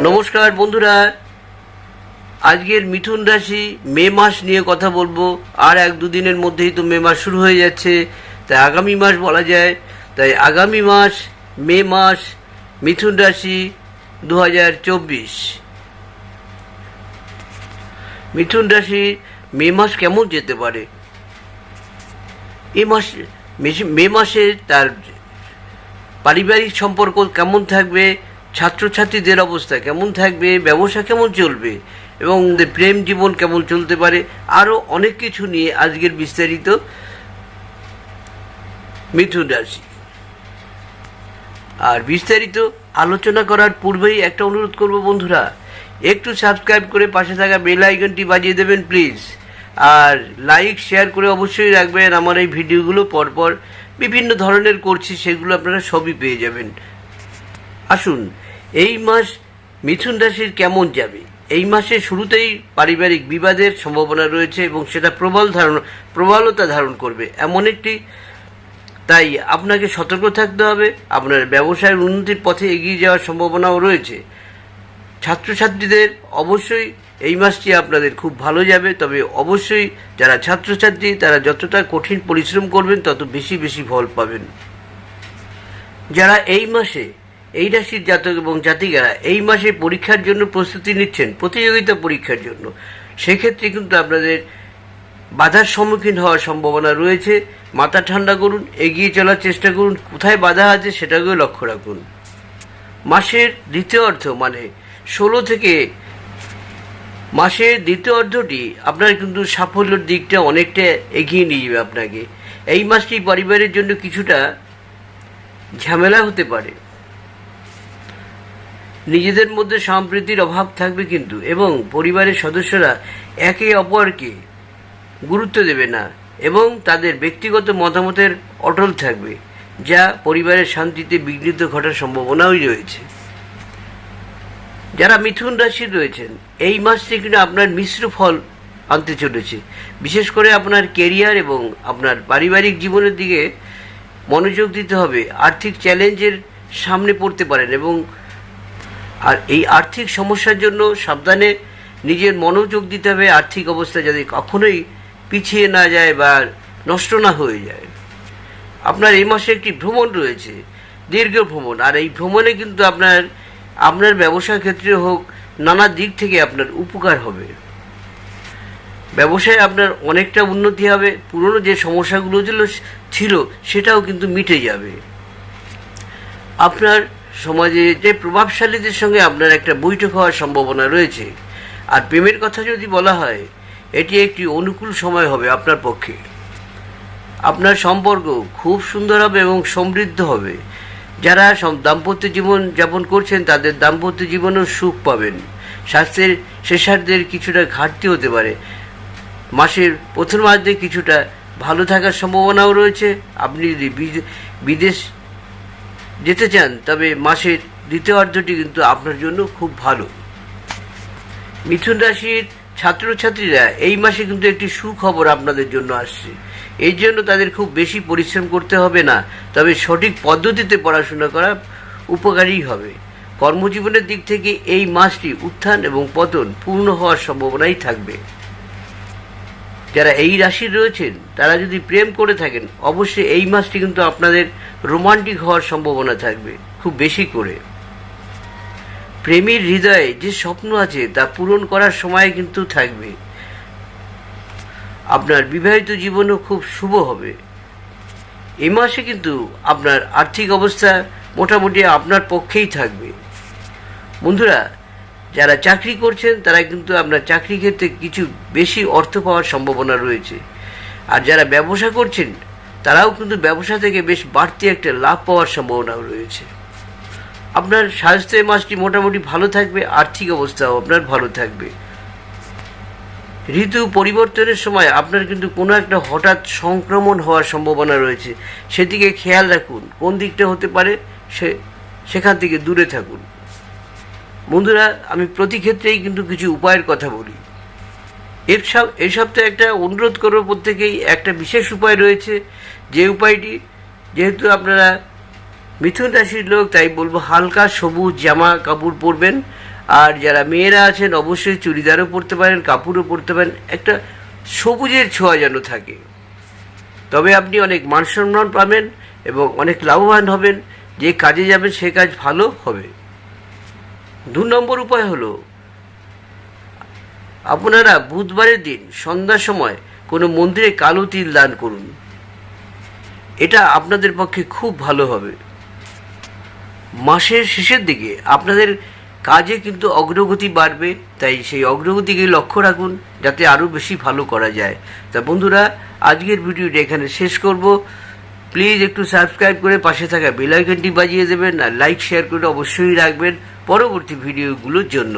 নমস্কার বন্ধুরা। আজকের মিথুন রাশি মে মাস নিয়ে কথা বলব। আর এক দুদিনের মধ্যেই তো মে মাস শুরু হয়ে যাচ্ছে। তাই আগামী মাস বলা যায়। তাই আগামী মাস, মে মাস, মিথুন রাশি দু হাজার চব্বিশ। মিথুন রাশি মে মাস কেমন যেতে পারে? এ মাস মে- মাসে তার পারিবারিক সম্পর্ক কেমন থাকবে, ছাত্রছাত্রীদের অবস্থা কেমন থাকবে, ব্যবসা কেমন চলবে, এবং প্রেম জীবন কেমন চলতে পারে, আরও অনেক কিছু নিয়ে আজকের বিস্তারিত মিথুন রাশি। আর বিস্তারিত আলোচনা করার পূর্বেই একটা অনুরোধ করব বন্ধুরা, একটু সাবস্ক্রাইব করে পাশে থাকা বেল আইকনটি বাজিয়ে দেবেন প্লিজ আর লাইক শেয়ার করে অবশ্যই রাখবেন। আমার এই ভিডিওগুলো পরপর বিভিন্ন ধরনের করছি, সেগুলো আপনারা সবই পেয়ে যাবেন। আসুন, এই মাস মিথুন রাশির কেমন যাবে? এই মাসে শুরুতেই পারিবারিক বিবাদের সম্ভাবনা রয়েছে এবং সেটা প্রবল ধারণ, প্রবলতা ধারণ করবে। এমন একটি, তাই আপনাকে সতর্ক থাকতে হবে। আপনার ব্যবসায়ের উন্নতির পথে এগিয়ে যাওয়ার সম্ভাবনাও রয়েছে। ছাত্রছাত্রীদের অবশ্যই এই মাসটি আপনাদের খুব ভালো যাবে, তবে অবশ্যই যারা ছাত্রছাত্রী, তারা যতটা কঠিন পরিশ্রম করবেন, তত বেশি বেশি ফল পাবেন। যারা এই মাসে, এই রাশির জাতক এবং জাতিকারা এই মাসে পরীক্ষার জন্য প্রস্তুতি নিচ্ছেন, প্রতিযোগিতা পরীক্ষার জন্য, সেক্ষেত্রে কিন্তু আপনাদের বাধার সম্মুখীন হওয়ার সম্ভাবনা রয়েছে। মাথা ঠান্ডা করুন, এগিয়ে চলার চেষ্টা করুন, কোথায় বাধা আছে সেটাকেও লক্ষ্য রাখুন। মাসের দ্বিতীয় অর্থ মানে ষোলো থেকে মাসের দ্বিতীয় অর্ধটি আপনার কিন্তু সাফল্যের দিকটা অনেকটা এগিয়ে নিয়ে যাবে আপনাকে। এই মাসটি পরিবারের জন্য কিছুটা ঝামেলা হতে পারে। নিজেদের মধ্যে সম্প্রীতির অভাব থাকবে কিন্তু এবং পরিবারের সদস্যরা একে অপরকে গুরুত্ব দেবে না এবং তাদের ব্যক্তিগত মতামতের অটল থাকবে, যা পরিবারের শান্তিতে বিঘ্নিত ঘটার সম্ভাবনাই রয়েছে। যারা মিথুন রাশির রয়েছেন, এই মাসটি কিন্তু আপনার মিশ্র ফল আনতে চলেছে। বিশেষ করে আপনার কেরিয়ার এবং আপনার পারিবারিক জীবনের দিকে মনোযোগ দিতে হবে, আর্থিক চ্যালেঞ্জের সামনে পড়তে পারেন এবং আর এই আর্থিক সমস্যার জন্য সাবধানে নিজের মনোযোগ দিতে হবে, আর্থিক অবস্থা যাতে কখনোই পিছিয়ে না যায় বা নষ্ট না হয়ে যায়। আপনার এই মাসে একটি ভ্রমণ রয়েছে, দীর্ঘ ভ্রমণ, আর এই ভ্রমণে কিন্তু আপনার আপনার ব্যবসা ক্ষেত্রে হোক, নানা দিক থেকে আপনার উপকার হবে। ব্যবসায় আপনার অনেকটা উন্নতি হবে, পুরনো যে সমস্যাগুলো ছিল, সেটাও কিন্তু মিটে যাবে। আপনার সমাজে যে প্রভাবশালীদের সঙ্গে আপনার একটা বৈঠক হওয়ার সম্ভাবনা রয়েছে। আর প্রেমের কথা যদি বলা হয়, এটি একটি অনুকূল সময় হবে আপনার পক্ষে। আপনার সম্পর্ক খুব সুন্দর হবে এবং সমৃদ্ধ হবে। যারা দাম্পত্য জীবন যাপন করছেন, তাদের দাম্পত্য জীবনেও সুখ পাবেন। স্বাস্থ্যের শেষার্ধের কিছুটা ঘাটতি হতে পারে। মাসের প্রথম প্রথমার্ধে কিছুটা ভালো থাকার সম্ভাবনাও রয়েছে। আপনি যদি বিদে- বিদেশ যেতে চান, তবে মাসের দ্বিতীয় অর্ধটি কিন্তু আপনার জন্য খুব ভালো। মিথুন রাশির ছাত্রছাত্রীরা এই মাসে কিন্তু একটি সুখবর আপনাদের জন্য আসছে। এই জন্য তাদের খুব বেশি পরিশ্রম করতে হবে না, তবে সঠিক পদ্ধতিতে পড়াশোনা করা উপকারী হবে। কর্মজীবনের দিক থেকে এই মাসটি উত্থান এবং পতন পূর্ণ হওয়ার সম্ভাবনাই থাকবে। যারা এই রাশির রয়েছেন, তারা যদি প্রেম করে থাকেন, অবশ্যই এই মাসটি কিন্তু আপনাদের রোমান্টিক হওয়ার সম্ভাবনা থাকবে, খুব বেশি করে। প্রেমীর হৃদয়ে যে স্বপ্ন আছে তা পূরণ করার সময় কিন্তু থাকবে। আপনার বিবাহিত জীবনও খুব শুভ হবে। এই মাসে কিন্তু আপনার আর্থিক অবস্থা মোটামুটি আপনার পক্ষেই থাকবে। বন্ধুরা, যারা চাকরি করছেন, তারা কিন্তু আপনার চাকরি ক্ষেত্রে কিছু বেশি অর্থ পাওয়ার সম্ভাবনা রয়েছে। আর যারা ব্যবসা করছেন, তারাও কিন্তু ব্যবসা থেকে বেশ বাড়তি একটা লাভ পাওয়ার সম্ভাবনাও রয়েছে। আপনার স্বাস্থ্যের মাসটি মোটামুটি ভালো থাকবে, আর্থিক অবস্থাও আপনার ভালো থাকবে। ঋতু পরিবর্তনের সময় আপনার কিন্তু কোনো একটা হঠাৎ সংক্রমণ হওয়ার সম্ভাবনা রয়েছে। সেদিকে খেয়াল রাখুন, কোন দিকটা হতে পারে সে, সেখান থেকে দূরে থাকুন। বন্ধুরা, আমি প্রতি ক্ষেত্রেই কিন্তু কিছু উপায়ের কথা বলি। সব এই সপ্তাহে একটা অনুরোধ করব প্রত্যেকেই, একটা বিশেষ উপায় রয়েছে। যে উপায়টি, যেহেতু আপনারা মিথুন রাশির লোক, তাই বলব হালকা সবুজ জামা কাপড় পরবেন। আর যারা মেয়েরা আছেন, অবশ্যই চুড়িদারও পরতে পারেন, কাপড়ও পরতে পারেন। একটা সবুজের ছোঁয়া যেন থাকে। তবে আপনি অনেক মান সম্মান পাবেন এবং অনেক লাভবান হবেন। যে কাজে যাবেন, সে কাজ ভালো হবে। দু নম্বর উপায় হলো, আপনারা বুধবারের দিন সন্ধ্যার সময় কোনো মন্দিরে কালো তিল দান করুন। এটা আপনাদের পক্ষে খুব ভালো হবে। মাসের শেষের দিকে আপনাদের কাজে কিন্তু অগ্রগতি বাড়বে, তাই সেই অগ্রগতিকে লক্ষ্য রাখুন যাতে আরও বেশি ভালো করা যায়। তা বন্ধুরা, আজকের ভিডিওটা এখানে শেষ করব। প্লিজ একটু সাবস্ক্রাইব করে পাশে থাকা বেলাইকনটি বাজিয়ে দেবেন আর লাইক, শেয়ার করে অবশ্যই রাখবেন পরবর্তী ভিডিওগুলোর জন্য।